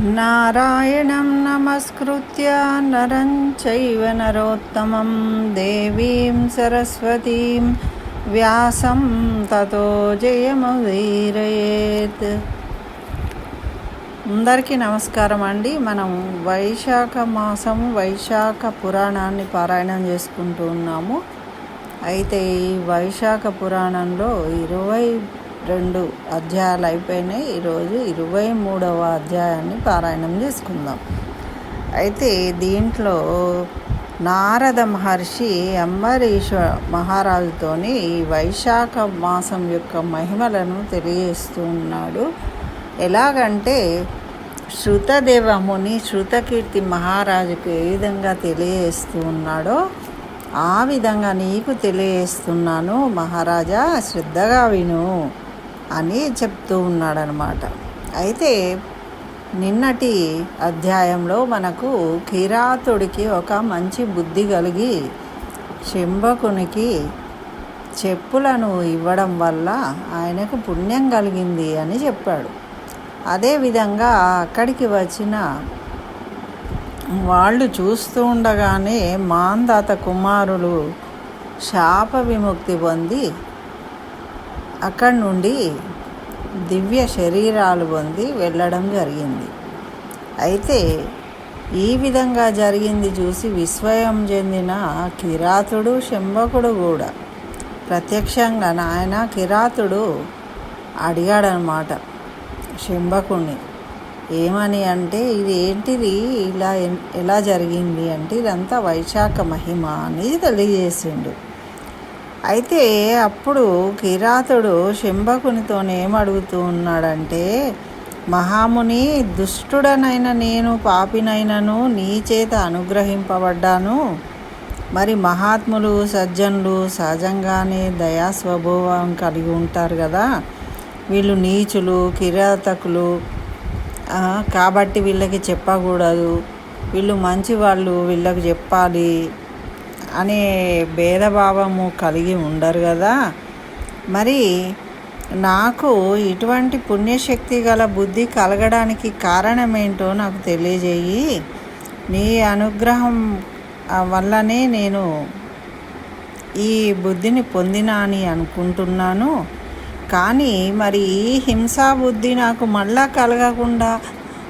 నారాయణం నమస్కృత్య నరం చైవ నరోత్తమం దేవీం సరస్వతీం వ్యాసం తతో జయముదీరయేత్ అందరికీ నమస్కారం అండి. మనం వైశాఖ మాసం వైశాఖ పురాణాన్ని పారాయణం చేసుకుంటూ ఉన్నాము. అయితే ఈ వైశాఖ పురాణంలో ఇరవై రెండు అధ్యాయాలు అయిపోయినాయి. ఈరోజు ఇరవై మూడవ అధ్యాయాన్ని పారాయణం చేసుకుందాం. అయితే దీంట్లో నారద మహర్షి అంబరీష మహారాజుతోని వైశాఖ మాసం యొక్క మహిమలను తెలియజేస్తూ ఉన్నాడు. ఎలాగంటే శృతదేవముని శృతకీర్తి మహారాజుకు ఏ విధంగా తెలియజేస్తూ ఉన్నాడో ఆ విధంగా నీకు తెలియజేస్తున్నాను మహారాజా శ్రద్ధగా విను. అని చెప్తూ ఉన్నాడనమాట. అయితే నిన్నటి అధ్యాయంలో మనకు కిరాతుడికి ఒక మంచి బుద్ధి కలిగి శంభకునికి చెప్పులను ఇవ్వడం వల్ల ఆయనకు పుణ్యం కలిగింది అని చెప్పాడు. అదేవిధంగా అక్కడికి వచ్చిన వాళ్ళు చూస్తూ ఉండగానే మాందాత కుమారులు శాప విముక్తి పొంది అక్కడి నుండి దివ్య శరీరాలు పొంది వెళ్ళడం జరిగింది. అయితే ఈ విధంగా జరిగింది చూసి విస్మయం చెందిన కిరాతుడు శంభకుడు కూడా ప్రత్యక్షంగా నాయన కిరాతుడు అడిగాడనమాట శంభకుణ్ణి ఏమని అంటే ఇది ఏంటిది? ఇలా ఎలా జరిగింది? అంటే ఇదంతా వైశాఖ మహిమ అనేది తెలియజేసిండు. అయితే అప్పుడు కిరాతుడు శంభకునితో ఏమడుగుతూ ఉన్నాడంటే మహాముని దుష్టుడనైన నేను పాపినైనను నీ చేత అనుగ్రహింపబడ్డాను. మరి మహాత్ములు సజ్జనులు సహజంగానే దయా స్వభావం కలిగి ఉంటారు కదా. వీళ్ళు నీచులు కిరాతకులు కాబట్టి వీళ్ళకి చెప్పకూడదు. వీళ్ళు మంచి వాళ్ళు వీళ్ళకి చెప్పాలి. అనే భేదభావము కలిగి ఉండరు కదా. మరి నాకు ఇటువంటి పుణ్యశక్తి గల బుద్ధి కలగడానికి కారణం ఏంటో నాకు తెలియజేయి. నీ అనుగ్రహం వల్లనే నేను ఈ బుద్ధిని పొందినా అని అనుకుంటున్నాను. కానీ మరి ఈ హింసా బుద్ధి నాకు మళ్ళా కలగకుండా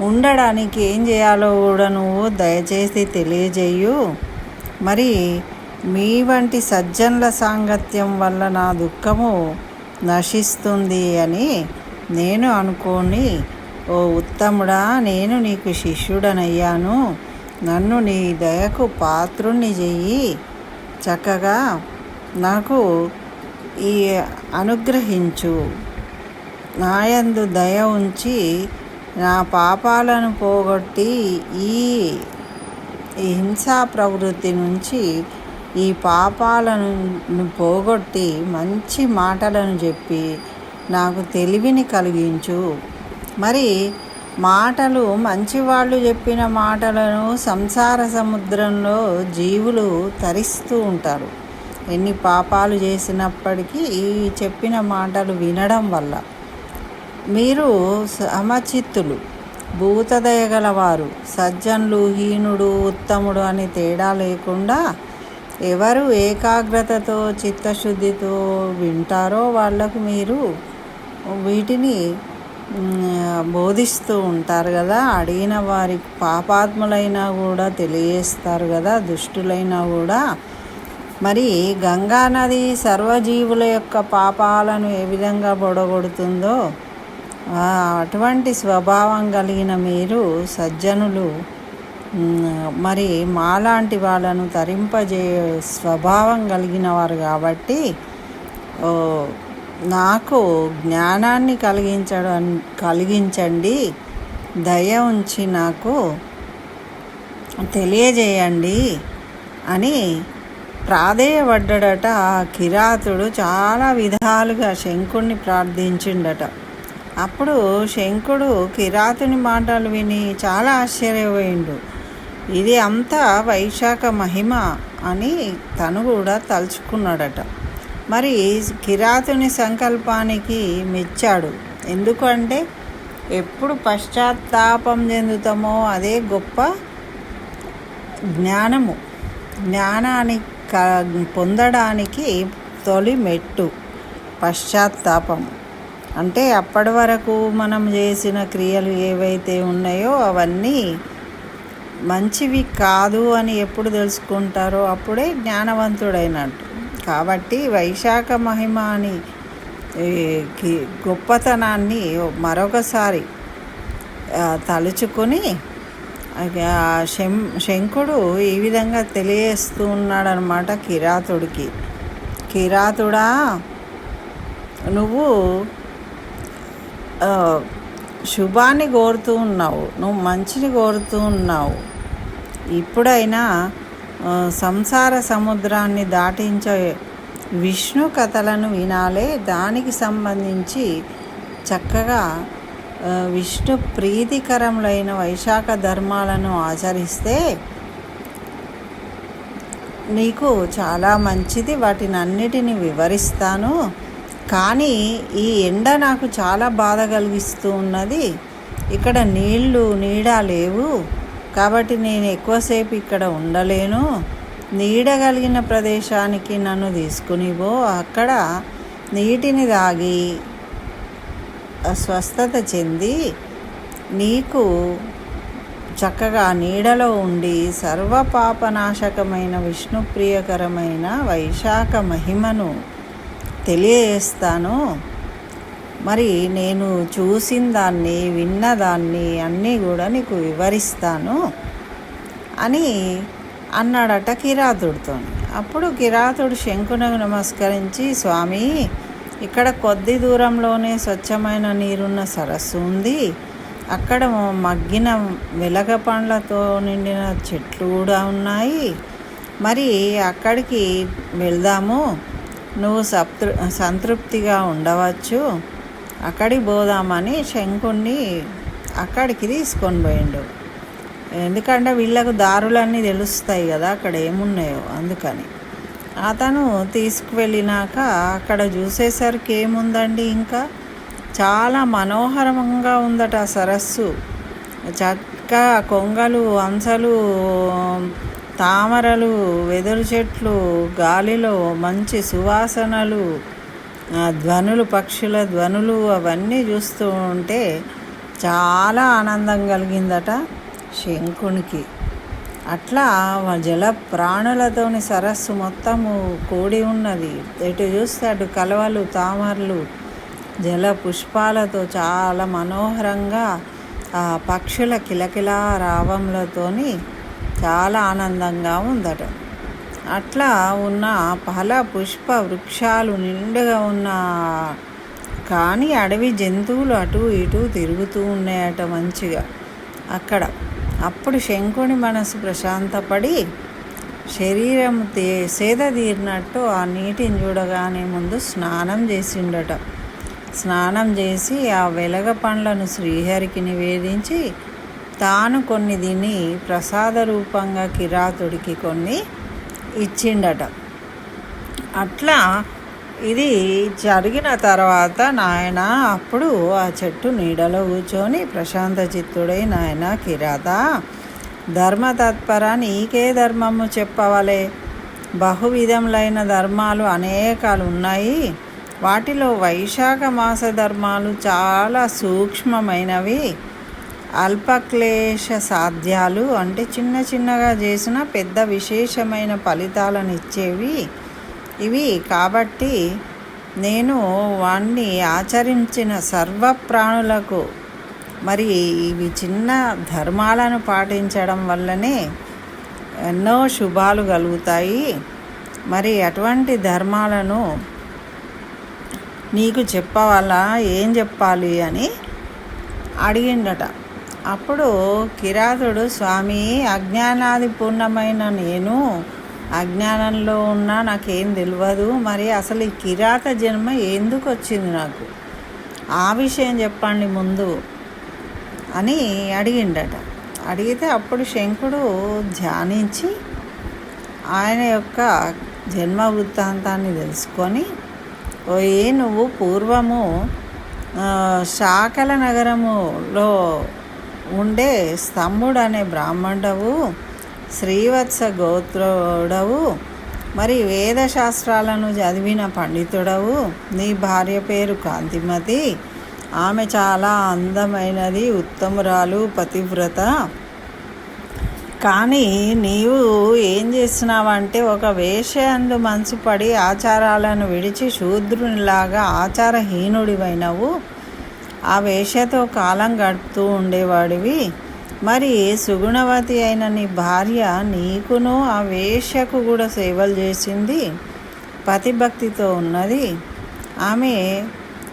ఉండడానికి ఏం చేయాలో కూడా నువ్వు దయచేసి తెలియజేయు. మరి మీ వంటి సజ్జనుల సాంగత్యం వల్ల నా దుఃఖము నశిస్తుంది అని నేను అనుకోని ఓ ఉత్తముడా నేను నీకు శిష్యుడనయ్యాను. నన్ను నీ దయకు పాత్రుణ్ణి చెయ్యి. చక్కగా నాకు ఈ అనుగ్రహించు. నాయందు దయ ఉంచి నా పాపాలను పోగొట్టి ఈ హింసా ప్రవృత్తి నుంచి ఈ పాపాలను పోగొట్టి మంచి మాటలను చెప్పి నాకు తెలివిని కలిగించు. మరి మాటలు మంచివాళ్ళు చెప్పిన మాటలను సంసార సముద్రంలో జీవులు తరిస్తూ ఉంటారు. ఎన్ని పాపాలు చేసినప్పటికీ ఈ చెప్పిన మాటలు వినడం వల్ల. మీరు సమచిత్తులు. భూతదయగలవారు. సజ్జనులు హీనుడు ఉత్తముడు అని తేడా లేకుండా ఎవరు ఏకాగ్రతతో చిత్తశుద్ధితో వింటారో వాళ్ళకు మీరు వీటిని బోధిస్తూ ఉంటారు కదా. అడిగిన వారికి పాపాత్ములైనా కూడా తెలియజేస్తారు కదా దుష్టులైనా కూడా. మరి గంగా నది సర్వజీవుల యొక్క పాపాలను ఏ విధంగా బొడగొడుతుందో అటువంటి స్వభావం కలిగిన మీరు సజ్జనులు మరి మాలాంటి వాళ్ళను తరింపజే స్వభావం కలిగిన వారు కాబట్టి నాకు జ్ఞానాన్ని కలిగించడం కలిగించండి దయ ఉంచి నాకు తెలియజేయండి అని ప్రాధేయపడ్డాడట. ఆ కిరాతుడు చాలా విధాలుగా శంకుణ్ణి ప్రార్థించిండట. అప్పుడు శంకుడు కిరాతుని మాటలు విని చాలా ఆశ్చర్యపోయిండు. ఇది అంతా వైశాఖ మహిమ అని తను కూడా తలుచుకున్నాడట. మరి కిరాతుని సంకల్పానికి మెచ్చాడు. ఎందుకంటే ఎప్పుడు పశ్చాత్తాపం చెందుతామో అదే గొప్ప జ్ఞానము. జ్ఞానాన్ని పొందడానికి తొలి మెట్టు పశ్చాత్తాపము. అంటే అప్పటి వరకు మనం చేసిన క్రియలు ఏవైతే ఉన్నాయో అవన్నీ మంచివి కాదు అని ఎప్పుడు తెలుసుకుంటారో అప్పుడే జ్ఞానవంతుడైనట్టు. కాబట్టి వైశాఖ మహిమ అని గొప్పతనాన్ని మరొకసారి తలుచుకొని శం శంకుడు ఈ విధంగా తెలియజేస్తూ ఉన్నాడనమాట కిరాతుడికి. కిరాతుడా నువ్వు శుభాన్ని కోరుతూ ఉన్నావు. నువ్వు మంచిని కోరుతూ ఉన్నావు. ఇప్పుడైనా సంసార సముద్రాన్ని దాటించే విష్ణు కథలను వినాలే. దానికి సంబంధించి చక్కగా విష్ణు ప్రీతికరములైన వైశాఖ ధర్మాలను ఆచరిస్తే నీకు చాలా మంచిది. వాటిని అన్నిటిని వివరిస్తాను. కానీ ఈ ఎండ నాకు చాలా బాధ కలిగిస్తూ ఉన్నది. ఇక్కడ నీళ్ళు నీడ లేవు. కాబట్టి నేను ఎక్కువసేపు ఇక్కడ ఉండలేను. నీడ కలిగిన ప్రదేశానికి నన్ను తీసుకునివో అక్కడ నీటిని తాగి స్వస్థత చెంది నీకు చక్కగా నీడలో ఉండి సర్వపాపనాశకమైన విష్ణుప్రియకరమైన వైశాఖ మహిమను తెలియజేస్తాను. మరి నేను చూసిన దాన్ని విన్నదాన్ని అన్నీ కూడా నీకు వివరిస్తాను అని అన్నాడట కిరాతుడితో అప్పుడు కిరాతుడు శంకునకు నమస్కరించి స్వామి ఇక్కడ కొద్ది దూరంలోనే స్వచ్ఛమైన నీరున్న సరస్సు ఉంది. అక్కడ మగ్గిన వెలగ పండ్లతో నిండిన చెట్లు కూడా ఉన్నాయి. మరి అక్కడికి వెళ్దాము. నువ్వు సప్తృ సంతృప్తిగా ఉండవచ్చు. అక్కడికి పోదామని శంకుణ్ణి అక్కడికి తీసుకొని పోయిండు. ఎందుకంటే వీళ్ళకు దారులన్నీ తెలుస్తాయి కదా అక్కడ ఏమున్నాయో అందుకని. అతను తీసుకువెళ్ళినాక అక్కడ చూసేసరికి ఏముందండి ఇంకా? చాలా మనోహరంగా ఉందట ఆ సరస్సు. చక్క కొంగలు అంశలు తామరలు వెదురు చెట్లు గాలిలో మంచి సువాసనలు ఆ ధ్వనులు పక్షుల ధ్వనులు అవన్నీ చూస్తూ ఉంటే చాలా ఆనందం కలిగిందట శంకునికి. అట్లా జల ప్రాణులతోని సరస్సు మొత్తము కూడి ఉన్నది. ఎటు చూస్తే అటు కలవలు తామరలు జల పుష్పాలతో చాలా మనోహరంగా ఆ పక్షుల కిలకిలా రావంలతోని చాలా ఆనందంగా ఉందట. అట్లా ఉన్న ఫల పుష్ప వృక్షాలు నిండుగా ఉన్న కానీ అడవి జంతువులు అటు ఇటు తిరుగుతూ ఉన్నాయట మంచిగా. అక్కడ. అప్పుడు శంకుని మనసు ప్రశాంతపడి శరీరం తే సేద తీరినట్టు ఆ నీటిని చూడగానే ముందు స్నానం చేసిండట. స్నానం చేసి ఆ వెలగ పండ్లను శ్రీహరికి నివేదించి తాను కొన్ని తిని ప్రసాద రూపంగా కిరాతుడికి కొన్ని ఇచ్చిండట. అట్లా ఇది జరిగిన తర్వాత నాయన అప్పుడు ఆ చెట్టు నీడలో కూర్చొని ప్రశాంత చిత్తుడై నాయన కిరాత ధర్మతత్పర నీకే ధర్మము చెప్పవలే. బహువిధములైన ధర్మాలు అనేకాలు ఉన్నాయి వాటిలో వైశాఖ మాస ధర్మాలు చాలా సూక్ష్మమైనవి. అల్పక్లేశ సాధ్యాలు అంటే చిన్న చిన్నగా చేసిన పెద్ద విశేషమైన ఫలితాలను ఇచ్చేవి ఇవి. కాబట్టి నేను వాణ్ణి ఆచరించిన సర్వ ప్రాణులకు మరి ఇవి చిన్న ధర్మాలను పాటించడం వల్లనే ఎన్నో శుభాలు కలుగుతాయి. మరి అటువంటి ధర్మాలను నీకు చెప్పవాలా? ఏం చెప్పాలి అని అడిగిండట. అప్పుడు కిరాతుడు స్వామి అజ్ఞానాది పూర్ణమైన నేను. అజ్ఞానంలో ఉన్నా నాకేం తెలియదు మరి అసలు ఈ కిరాత జన్మ ఎందుకు వచ్చింది నాకు? ఆ విషయం చెప్పండి ముందు అని అడిగిండట. అడిగితే అప్పుడు శంకుడు ధ్యానించి ఆయన యొక్క జన్మ వృత్తాంతాన్ని తెలుసుకొని ఓయే నువ్వు పూర్వము శాకల నగరములో ఉండే స్తంభుడు అనే బ్రాహ్మణుడవు శ్రీవత్స గోత్రుడవు మరి వేదశాస్త్రాలను చదివిన పండితుడవు. నీ భార్య పేరు కాంతిమతి. ఆమె చాలా అందమైనది ఉత్తమురాలు పతివ్రత. కానీ నీవు ఏం చేస్తున్నావంటే ఒక వేషయందు మనసు పడి ఆచారాలను విడిచి శూద్రునిలాగా ఆచారహీనుడివైనవు. ఆ వేషతో కాలం గడుపుతూ ఉండేవాడివి. మరి సుగుణవతి అయిన నీ భార్య నీకును ఆ వేషకు కూడా సేవలు చేసింది. పతిభక్తితో ఉన్నది. ఆమె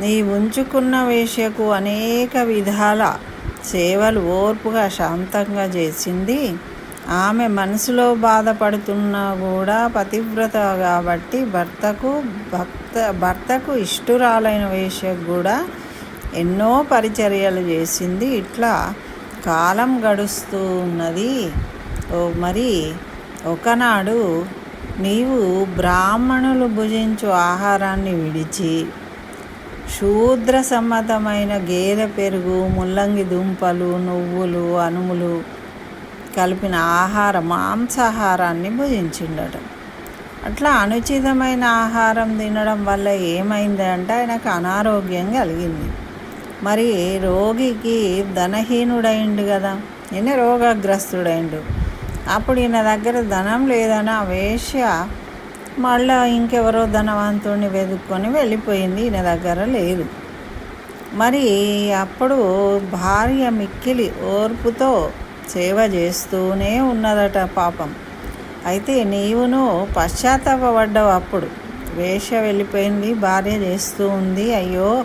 నీ ఉంచుకున్న వేషకు అనేక విధాల సేవలు ఓర్పుగా శాంతంగా చేసింది. ఆమె మనసులో బాధపడుతున్నా కూడా పతివ్రత కాబట్టి భర్తకు భక్త భర్తకు ఇష్టురాలైన వేషకు కూడా ఎన్నో పరిచర్యలు చేసింది. ఇట్లా కాలం గడుస్తూ ఉన్నది. ఓ మరి ఒకనాడు నీవు బ్రాహ్మణులు భుజించు ఆహారాన్ని విడిచి శూద్ర సమ్మతమైన గేదె పెరుగు ముల్లంగి దుంపలు నువ్వులు అనుములు కలిపిన ఆహార మాంసాహారాన్ని భుజించిండట. అట్లా అనుచితమైన ఆహారం తినడం వల్ల ఏమైందంటే ఆయనకు అనారోగ్యం కలిగింది. మరి రోగికి ధనహీనుడైండు కదా. ఈయన రోగగ్రస్తుడైండు. అప్పుడు ఈయన దగ్గర ధనం లేదని ఆ వేశ్య మళ్ళా ఇంకెవరో ధనవంతుడిని వెతుక్కొని వెళ్ళిపోయింది. ఈయన దగ్గర లేదు. మరి అప్పుడు భార్య మిక్కిలి ఓర్పుతో సేవ చేస్తూనే ఉన్నదట పాపం. అయితే నీవును పశ్చాత్తాపడ్డావు అప్పుడు. వేష వెళ్ళిపోయింది భార్య చేస్తూ ఉంది. అయ్యో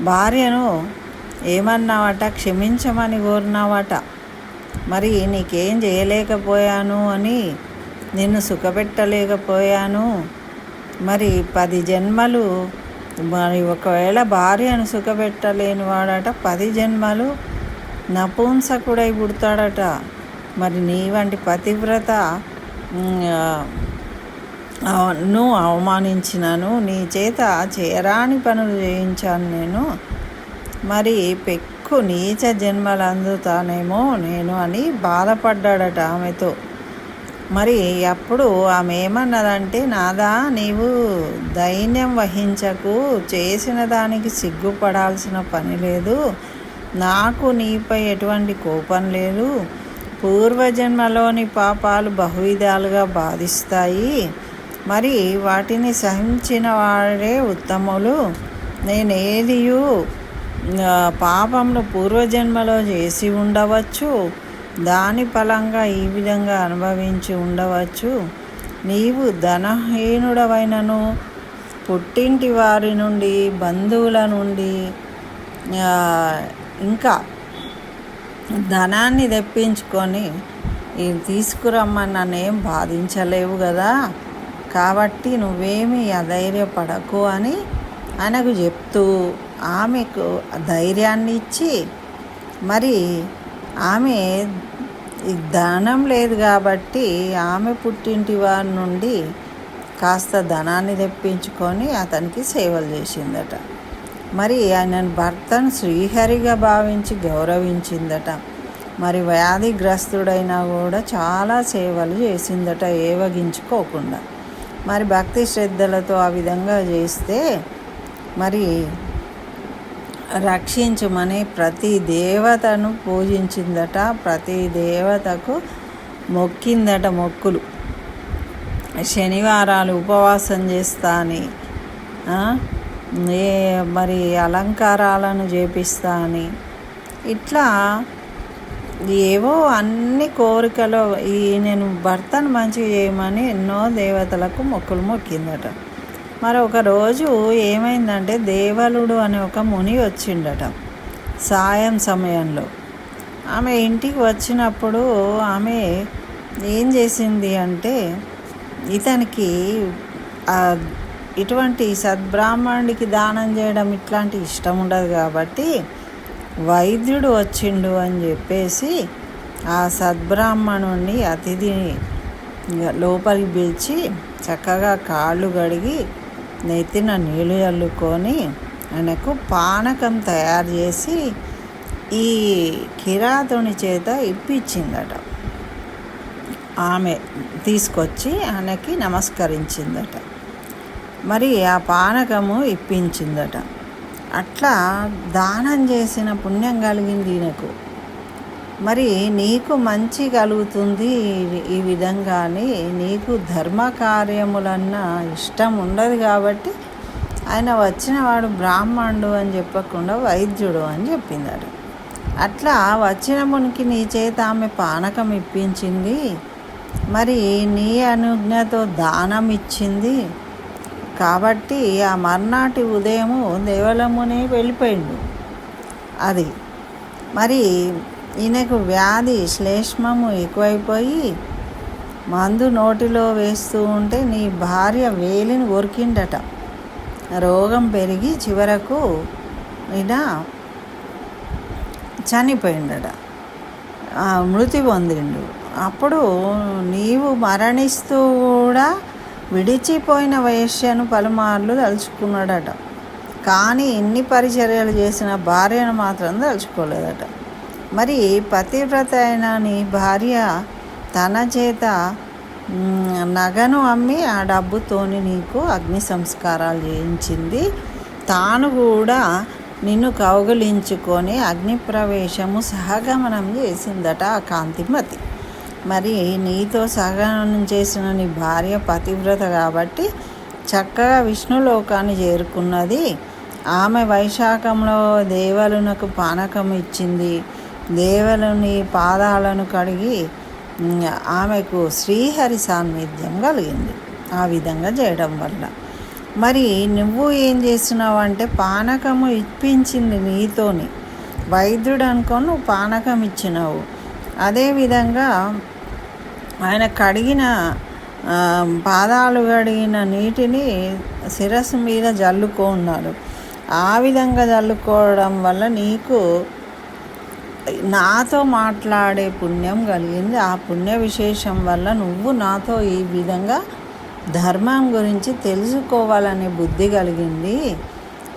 భార్యను ఏమన్నావట? క్షమించమని కోరినావట. మరి నీకేం చేయలేకపోయాను అని నిన్ను సుఖపెట్టలేకపోయాను. మరి పది జన్మలు మరి ఒకవేళ భార్యను సుఖపెట్టలేని వాడట పది జన్మలు నపుంసకుడై పుడతాడట. మరి నీ వంటి పతివ్రత ను అవమానించినాను నీ చేత చేరాని పనులు చేయించాను నేను. మరి పెక్కు నీచ జన్మలు అందుతానేమో నేను అని బాధపడ్డాడట ఆమెతో. మరి అప్పుడు ఆమె ఏమన్నదంటే నాదా నీవు దైన్యం వహించకు చేసిన దానికి సిగ్గుపడాల్సిన పని లేదు. నాకు నీపై ఎటువంటి కోపం లేదు. పూర్వజన్మలోని పాపాలు బహువిధాలుగా బాధిస్తాయి. మరి వాటిని సహించిన వాడే ఉత్తములు. నేనేదియు ఏదియు పాపంలో పూర్వజన్మలో చేసి ఉండవచ్చు. దాని ఫలంగా ఈ విధంగా అనుభవించి ఉండవచ్చు. నీవు ధనహీనుడవైనను పుట్టింటి వారి నుండి బంధువుల నుండి ఇంకా ధనాన్ని తెప్పించుకొని ఇది నన్నేం బాధించలేవు కదా కాబట్టి నువ్వేమీ అధైర్యపడకు అని ఆయనకు చెప్తూ ఆమెకు ధైర్యాన్ని ఇచ్చి మరి ఆమె ధనం లేదు కాబట్టి ఆమె పుట్టింటి వారి నుండి కాస్త ధనాన్ని తెప్పించుకొని అతనికి సేవలు చేసిందట. మరి ఆయన భర్తను శ్రీహరిగా భావించి గౌరవించిందట. మరి వ్యాధిగ్రస్తుడైనా కూడా చాలా సేవలు చేసిందట ఏవగించుకోకుండా. మరి భక్తి శ్రద్ధలతో ఆ విధంగా చేస్తే మరి రక్షించమని ప్రతి దేవతను పూజించిందట ప్రతి దేవతకు మొక్కిందట మొక్కులు. శనివారాలు ఉపవాసం చేస్తా అని మరి అలంకారాలను చేపిస్తా అని ఇట్లా ఏవో అన్ని కోరికలు ఈ నేను భర్తను మంచిగా చేయమని ఎన్నో దేవతలకు మొక్కులు మొక్కిందట. మరి ఒక రోజు ఏమైందంటే దేవలుడు అనే ఒక ముని వచ్చిండట సాయం సమయంలో. ఆమె ఇంటికి వచ్చినప్పుడు ఆమె ఏం చేసింది అంటే ఇతనికి ఇటువంటి సద్బ్రాహ్మణుడికి దానం చేయడం ఇట్లాంటి ఇష్టం ఉండదు కాబట్టి వైద్యుడు వచ్చిండు అని చెప్పేసి ఆ సద్బ్రాహ్మణుణ్ణి అతిథిని లోపలికి పిలిచి చక్కగా కాళ్ళు కడిగి నెత్తిన నీళ్ళు చల్లుకొని ఆయనకు పానకం తయారు చేసి ఈ కిరాతుని చేత ఇప్పించిందట. ఆమె తీసుకొచ్చి ఆయనకి నమస్కరించిందట. మరి ఆ పానకము ఇప్పించిందట. అట్లా దానం చేసిన పుణ్యం కలిగింది ఈయనకు. మరి నీకు మంచి కలుగుతుంది ఈ- విధంగానే నీకు ధర్మ కార్యములన్న ఇష్టం ఉండదు కాబట్టి ఆయన వచ్చిన వాడు బ్రాహ్మణుడు అని చెప్పకుండా వైద్యుడు అని చెప్పిందాడు అట్లా వచ్చిన మునికి నీ చేత ఆమె పానకం ఇప్పించింది మరి నీ అనుజ్ఞతో దానం ఇచ్చింది కాబట్టి ఆ మర్నాటి ఉదయము దేవలమునే వెళ్ళిపోయిండు. అది. మరి ఈయనకు వ్యాధి శ్లేష్మము ఎక్కువైపోయి మందు నోటిలో వేస్తూ ఉంటే నీ భార్య వేలిని కొరికిండట రోగం పెరిగి చివరకు ఈయన చనిపోయిండట మృతి పొందిండు. అప్పుడు నీవు మరణిస్తూ కూడా విడిచిపోయిన వైశ్యను పలుమార్లు తలుచుకున్నాడట. కానీ ఎన్ని పరిచర్యలు చేసిన భార్యను మాత్రం తలుచుకోలేదట. మరి పతివ్రత అయిన నీ భార్య తన చేత నగను అమ్మి ఆ డబ్బుతోని నీకు అగ్ని సంస్కారాలు చేయించింది. తాను కూడా నిన్ను కౌగలించుకొని అగ్ని ప్రవేశము సహగమనం చేసిందట ఆ కాంతిమతి. మరి నీతో సహనం చేసిన నీ భార్య పతివ్రత కాబట్టి చక్కగా విష్ణులోకాన్ని చేరుకున్నది. ఆమె వైశాఖంలో దేవలునకు పానకం ఇచ్చింది. దేవలుని పాదాలను కడిగి ఆమెకు శ్రీహరి సాన్నిధ్యం కలిగింది. ఆ విధంగా చేయడం వల్ల. మరి నువ్వు ఏం చేస్తున్నావు అంటే పానకము ఇప్పించింది నీతోని. వైద్యుడు అనుకో నువ్వు పానకం ఇచ్చినావు. అదేవిధంగా ఆయన కడిగిన పాదాలు కడిగిన నీటిని శిరస్సు మీద జల్లుకో ఉన్నారు ఆ విధంగా జల్లుకోవడం వల్ల నీకు నాతో మాట్లాడే పుణ్యం కలిగింది. ఆ పుణ్య విశేషం వల్ల నువ్వు నాతో ఈ విధంగా ధర్మం గురించి తెలుసుకోవాలనే బుద్ధి కలిగింది.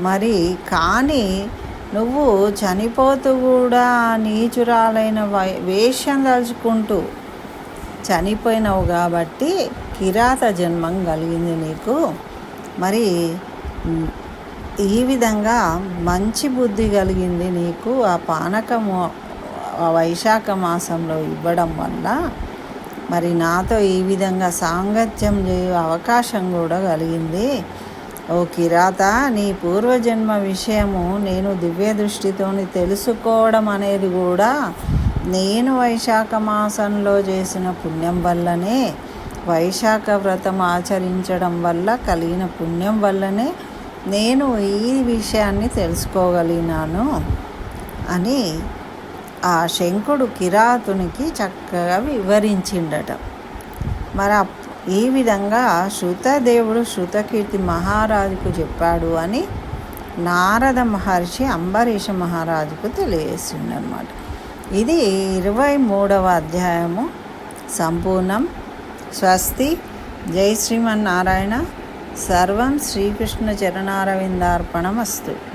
మరి కానీ నువ్వు చనిపోతూ కూడా నీచురాలైన వై- వేషం తలుచుకుంటూ చనిపోయినావు కాబట్టి కిరాత జన్మం కలిగింది నీకు. మరి ఈ విధంగా మంచి బుద్ధి కలిగింది నీకు ఆ పానకము వైశాఖ మాసంలో ఇవ్వడం వల్ల. మరి నాతో ఈ విధంగా సాంగత్యం చేయ అవకాశం కూడా కలిగింది. ఓ కిరాత నీ పూర్వజన్మ విషయము నేను దివ్య దృష్టితోని తెలుసుకోవడం అనేది కూడా నేను వైశాఖ మాసంలో చేసిన పుణ్యం వల్లనే వైశాఖ వ్రతం ఆచరించడం వల్ల కలిగిన పుణ్యం వల్లనే నేను ఈ విషయాన్ని తెలుసుకోగలిగినాను అని ఆ శంకుడు కిరాతునికి చక్కగా వివరించిండట. మరి ఈ విధంగా శృతదేవుడు శృతకీర్తి మహారాజుకు చెప్పాడు అని నారద మహర్షి అంబరీష మహారాజుకు తెలియజేసిండనమాట ఇది ఇరవై మూడవ అధ్యాయము. సంపూర్ణం. స్వస్తి. జై శ్రీమన్నారాయణ. సర్వం శ్రీకృష్ణ చరణారవిందార్పణమస్తు.